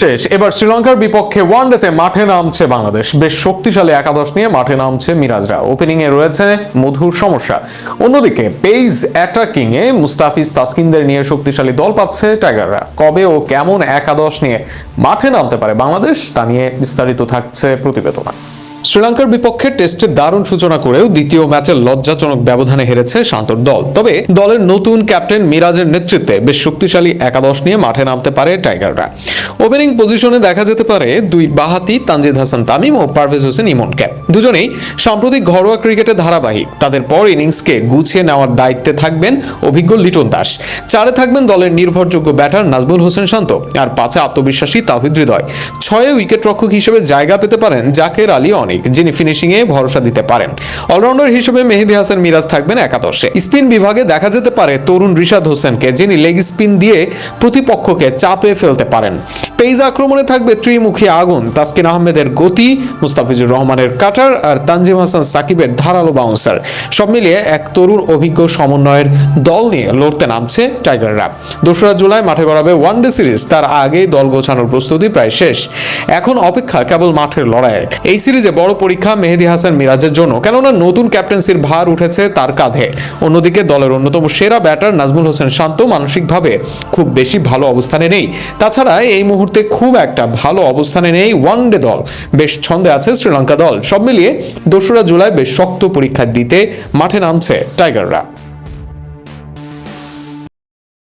শেষ। এবার শ্রীলঙ্কার বিপক্ষে ওয়ানডেতে মাঠে নামছে বাংলাদেশ। বেশ শক্তিশালী একাদশ নিয়ে মাঠে নামছে মিরাজরা ওপেনিং এ রয়েছে মধুর সমস্যা। অন্যদিকে পেইজ অ্যাটাকিং এ মুস্তাফিজ তাসকিনদের নিয়ে শক্তিশালী দল পাচ্ছে টাইগাররা। কবে ও কেমন একাদশ নিয়ে মাঠে নামতে পারে বাংলাদেশ, তা নিয়ে বিস্তারিত থাকছে প্রতিবেদনা। শ্রীলঙ্কার বিপক্ষে টেস্টে দারুণ সূচনা করেও দ্বিতীয় ম্যাচে লজ্জাজনক ব্যবধানে হেরেছে শান্তর দল। তবে দলের নতুন ক্যাপ্টেন মিরাজের নেতৃত্বে বেশ শক্তিশালী একাদশ নিয়ে মাঠে নামতে পারে টাইগাররা। ওপেনিং পজিশনে দেখা যেতে পারে দুই বাহাতি তানজিদ হাসান তামিম ও পারভেজ হোসেন ইমনকে। দুজনেই সাম্প্রতিক ঘরোয়া ক্রিকেটে ধারাবাহিক। তাদের পর ইনিংসকে গুছিয়ে নেওয়ার দায়িত্বে থাকবেন অভিজ্ঞ লিটন দাস। চারে থাকবেন দলের নির্ভরযোগ্য ব্যাটার নাজমুল হোসেন শান্ত। আর পাঁচে আত্মবিশ্বাসী তাহিদ হৃদয়। ছয়ে উইকেট রক্ষক হিসেবে জায়গা পেতে পারেন জাকের আলী অনেক যিনি ফিনিশিং এ ভরসা দিতে পারেন। অলরাউন্ডার হিসেবে মেহেদি হাসান মিরাজ থাকবেন একাদশে। স্পিন বিভাগে দেখা যেতে পারে তরুণ রিশাদ হোসেনকে, যিনি লেগ স্পিন দিয়ে প্রতিপক্ষকে চাপে ফেলতে পারেন। পেইজ আক্রমণে থাকবে ত্রিমুখী আগুন। তাসকিন আহমেদের গতি, মুস্তাফিজুর রহমানের কাটার আর তানজিম হাসান সাকিবের ধারালো বাউন্সার সব মিলিয়ে এক তরুণ অভিজ্ঞ সমন্বয়ের দল নিয়ে লড়তে নামছে টাইগাররা। দোসরা জুলাই মাঠে গড়াবে ওয়ানডে সিরিজ। তার আগেই দল গোছানোর প্রস্তুতি প্রায় শেষ। এখন অপেক্ষা কেবল মাঠের লড়াইয়ের। এই সিরিজে বড় পরীক্ষা মেহেদি হাসান মিরাজের জন্য। কেননা নতুন ক্যাপ্টেন্সির ভার উঠেছে তার কাঁধে। অন্যদিকে দলের অন্যতম সেরা ব্যাটার নাজমুল হোসেন শান্ত মানসিকভাবে খুব বেশি ভালো অবস্থানে নেই। তাছাড়া এই মুহূর্তে খুব একটা ভালো অবস্থানে নেই ওয়ান ডে দল। বেশ ছন্দে আছে শ্রীলঙ্কা দল। সব মিলিয়ে দোসরা জুলাই বেশ শক্ত পরীক্ষা দিতে মাঠে নামছে টাইগাররা।